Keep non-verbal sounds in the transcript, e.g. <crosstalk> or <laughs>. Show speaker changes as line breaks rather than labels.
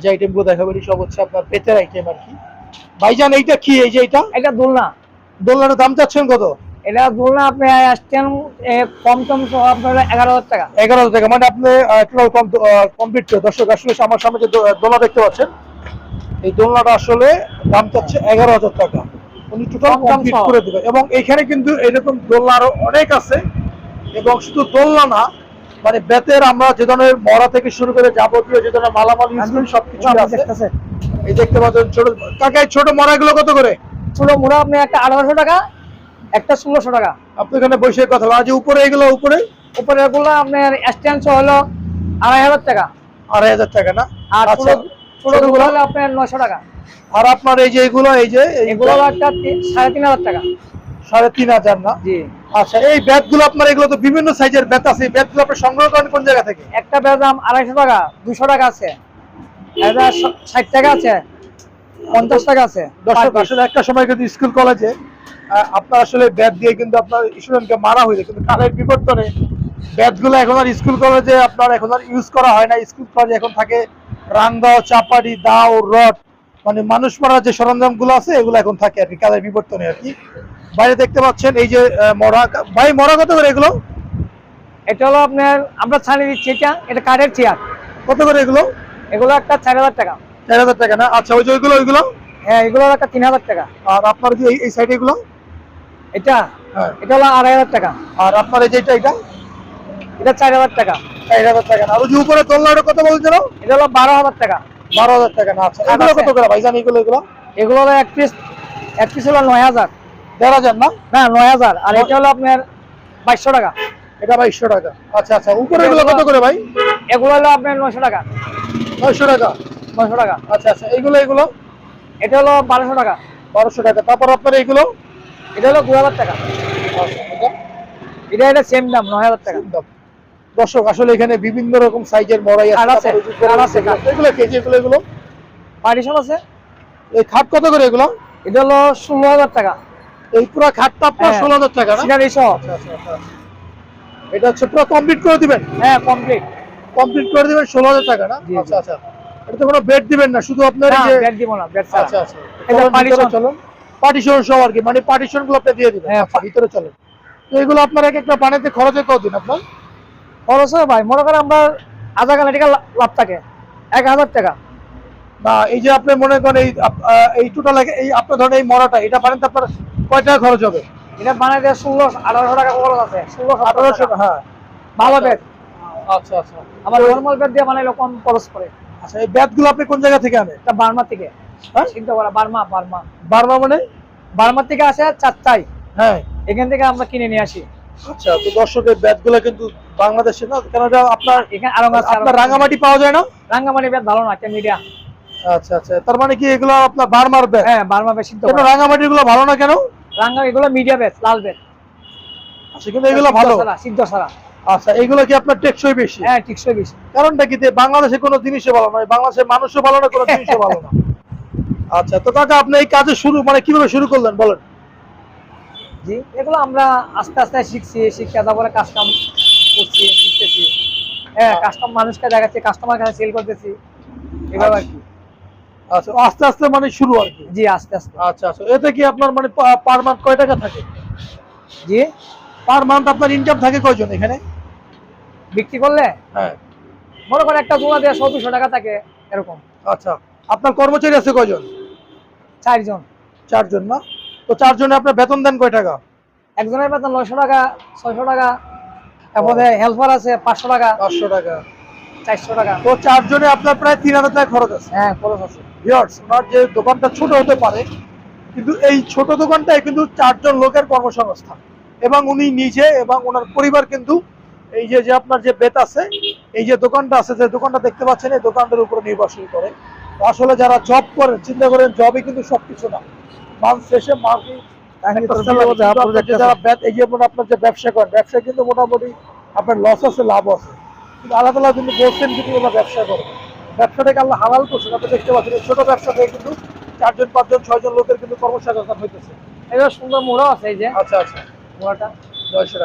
যে আইটেমগুলো দেখাবো এটি সব হচ্ছে আপনার পেতের আইটেম আর কি। ভাইজান এইটা কি? এই যে এটা
এটা দোলনা।
দোলনার দাম চাচ্ছেন কত?
এটা দোলনা আপনি আসছেন কম কম সহ আপনার এগারো হাজার টাকা।
এগারো হাজার টাকা। মানে আপনি টোটাল কমপ্লিট দর্শক আসলে আমার সামনে যে দোলনা দেখতে পাচ্ছেন এই দোলনাটা আসলে দাম চাচ্ছে এগারো হাজার টাকা। উনি টোটাল
কম
কমপ্লিট করে দেবে। এবং এখানে কিন্তু এরকম দোলনা আরও অনেক আছে। এবং শুধু দোলনা না মানে বেতের আমরা যে ধরনের মরা থেকে শুরু করে যাবতীয় যে ধরনের মালামাল ইউজ করি সবকিছু আছে। এই দেখতে পাচ্ছেন ছোট কাকা এই ছোট মরাগুলো কত করে?
ছোট মুড়া আপনি একটা আঠারোশো টাকা একটা ষোলোশো টাকা।
আপনি এখানে বসে কথা যে উপরে এগুলো উপরে?
উপরে গুলো আপনার স্ট্যান্ড হলো আড়াই হাজার টাকা।
আড়াই হাজার টাকা না?
আর
আচ্ছা।
ছোট ছোটগুলো হলো আপনার নয়শো টাকা।
আর আপনার এই যে এগুলো এই যে
এগুলো একটা সাড়ে তিন হাজার টাকা।
সাড়ে তিন হাজার না?
জি।
আচ্ছা এই ব্যাটগুলো আপনার এগুলো তো বিভিন্ন সাইজের ব্যাট আছে এই ব্যাট আপনি সংগ্রহ করেন কোন জায়গা থেকে?
একটা বেড়ার দাম আড়াইশো টাকা দুশো টাকা আছে। ষাট টাকা আছে পঞ্চাশ টাকা আছে।
দর্শক আসলে একটা সময় কিন্তু স্কুল কলেজে আপনার আসলে ব্যাট দিয়ে কিন্তু আপনার স্টুডেন্টকে মারা হয়েছে কিন্তু কালের বিবর্তনে ব্যাটগুলো এখন আর স্কুল কলেজে আপনার এখন আর ইউজ করা হয় না। স্কুল কলেজে এখন থাকে রাংদাও চাপাড়ি দাও রড মানে মানুষ মারার যে সরঞ্জামগুলো আছে এগুলো এখন থাকে আর কি কালের বিবর্তনে আর কি। বাইরে দেখতে পাচ্ছেন এই যে মরা ভাই মরা কত করে এগুলো?
এটা হলো আপনার আমরা ছাড়িয়ে দিচ্ছি এটা এটা কাঠের চেয়ার।
কত করে এগুলো?
এগুলো একটা চার হাজার টাকা।
চার হাজার টাকা না? আচ্ছা ওই যে ওইগুলো ওইগুলো?
হ্যাঁ এগুলো একটা তিন হাজার টাকা।
আর আপনার যে এই- সাইডে এগুলো?
এটা?
হ্যাঁ।
এটা হলো আড়াই হাজার টাকা।
আর আপনার এই যেটা এটা
এটা? চার হাজার টাকা।
চার হাজার টাকা না? আর ওই যে উপরে দোলনাটা কত বলছিল
এটা হলো বারো হাজার টাকা।
বারো হাজার টাকা না? আচ্ছা এগুলো
আছে।
কত করে ভাইজান এগুলো এগুলো।
এগুলো হলো এক পিস এক পিস হলো নয় হাজার।
দেড় হাজার না?
না নয় হাজার। আর এটা হলো আপনার বাইশশো টাকা।
এটা বাইশশো টাকা। আচ্ছা আচ্ছা উপরে এগুলো কত করে ভাই?
এগুলো হলো আপনার নয়শো টাকা।
নয়শো টাকা?
নয়শো টাকা।
আচ্ছা আচ্ছা এগুলো এগুলো
এটা হলো বারোশো টাকা।
বারোশো টাকা। তারপর আপনার এগুলো
এটা হলো দু হাজার টাকা।
এটা
এটা এটা সেম দাম নয় হাজার টাকা।
দাম। দর্শক আসলে এখানে বিভিন্ন রকম সাইজের মরাই
আছে,
এগুলো- এগুলো কেজি এগুলো এগুলো?
পার্টিশন আছে।
এই খাট কত করে এগুলো?
এটা হলো ষোলো হাজার টাকা।
এই পুরো খাটটা আপনার
হ্যাঁ।
ষোলো হাজার টাকা
সিনারি সহ।
আচ্ছা, আচ্ছা, আচ্ছা। এটা হচ্ছে পুরো কমপ্লিট করে দিবেন?
হ্যাঁ কমপ্লিট
কমপ্লিট করে দিবেন ষোলো হাজার টাকা না। আচ্ছা আচ্ছা। এটা তো কোনো বেড দিবেন না শুধু আপনার
না
এই যে
ব্যাট দিব না ব্যাট
আচ্ছা আচ্ছা। চলুন ভিতরে
partition।
চলুন। পার্টিশন সহ আর কি মানে পার্টিশনগুলো আপনি দিয়ে দিবেন।
হ্যাঁ,
আচ্ছা, ভিতরে চলেন। তো এগুলো আপনার এক একটা পানিতে খরচে কতদিন আপনার?
খরচ হয় ভাই মনে করেন আমরা আধা টিকা লাভ থাকে। এক হাজার টাকা।
না এই যে আপনি মনে করেন এই টোটাল এই আপনার ধরেন এই মরাটা এটা বানাতে আপনার কয় টাকা খরচ হবে?
এটা বানাইতে ষোলো আঠারোশো টাকা খরচ আছে। ষোলো
আঠারোশো হ্যাঁ।
ভালো ব্যাট
আচ্ছা আচ্ছা।
আবার নর্মাল ব্যাট দিয়ে বানাইলে কম খরচ করে
আচ্ছা এই ব্যাটগুলো আপনি কোন জায়গা থেকে আনেন?
এটা বার্মা থেকে।
হ্যাঁ?
চিন্তা করা বার্মা বার্মা।
বার্মা মানে?
বার্মা থেকে আসে চারটাই
হ্যাঁ।
এখান থেকে আমরা কিনে নিয়ে আসি।
আচ্ছা তো দর্শকের কিন্তু বাংলাদেশে না কেন এটা আপনার
এখানে
আপনার রাঙামাটি পাওয়া যায় না?
রাঙ্গামাটি ব্যাট ভালো না একটা মিডিয়া
আচ্ছা আচ্ছা। তার মানে কি এগুলো আপনার বার্মার ব্যাট
হ্যাঁ বার্মা ব্যাট
রাঙামাটিরগুলো ভালো না কেন?
রাঙ্গা এগুলো মিডিয়া ব্যাট লাল ব্যাট
আচ্ছা কিন্তু এগুলো ভালো।
সিদ্ধ ছাড়া,
আচ্ছা এগুলো কি আপনার টেকসই বেশি?
হ্যাঁ টিকসই বেশি।
কারণটা কি যে বাংলাদেশে কোনো জিনিসই ভালো নয় বাংলাদেশের মানুষও ভালো না কোনো <laughs> জিনিসও ভালো না। আচ্ছা তো কাকা আপনি এই কাজে শুরু মানে কীভাবে শুরু করলেন বলেন।
জি এগুলো আমরা আস্তে আস্তে শিখছি শিক্ষা তারপরে কাজ কাম করছি শিখতেছি। হ্যাঁ কাস্টম মানুষকে দেখাচ্ছি কাস্টমার কাছে সেল করতেছি। এভাবে
আচ্ছা আস্তে আস্তে মানে শুরু আর কি?
জি আস্তে আস্তে।
আচ্ছা আচ্ছা। এতে কি আপনার মানে পার মান্থ কয় টাকা থাকে?
জি?
পার মান্থ আপনার ইনকাম থাকে কয়জন এখানে?
বিক্রি করলে?
হ্যাঁ।
মনে করেন একটা জোড়া দিয়ে সতেরোশো টাকা থাকে এরকম।
আচ্ছা। আপনার কর্মচারী আছে কয়জন?
চারজন।
চারজন না? তো চারজনে আপনার বেতন দেন কয় টাকা?
একজনের বেতন নয়শো টাকা ছয়শো টাকা। তারপরে হেল্পার আছে পাঁচশো টাকা।
পাঁচশো টাকা।
চারশো টাকা।
তো চারজনে আপনার প্রায় তিন হাজার টাকা খরচ আছে।
হ্যাঁ খরচ আছে।
ওনার যে দোকানটা ছোট হতে পারে কিন্তু এই ছোট দোকানটায় কিন্তু চারজন লোকের কর্মসংস্থান। এবং উনি নিজে এবং ওনার পরিবার কিন্তু এই যে যে আপনার যে বেত আছে এই যে দোকানটা আছে যে দোকানটা দেখতে পাচ্ছেন এই দোকানটার উপরে নির্ভরশীল করে। আসলে যারা জব করেন চিন্তা করেন জবই কিন্তু সবকিছু না। মাস শেষে যারা এই যে আপনার যে ব্যবসা করেন ব্যবসা কিন্তু মোটামুটি আপনার লস আছে লাভ আছে। কিন্তু আল্লাহ তালা কিন্তু বলছেন কিন্তু ওরা ব্যবসা করে। ব্যবসাটাকে আল্লাহ হালাল করছেন আপনি দেখতে পাচ্ছেন ছোট ব্যবসা থেকে কিন্তু চারজন পাঁচজন ছয়জন লোকের কিন্তু কর্মসংস্থান হইতেছে।
এবার সুন্দর মোড়া আছে এই যে।
আচ্ছা আচ্ছা।
মোড়াটা।
নয়শো টাকা।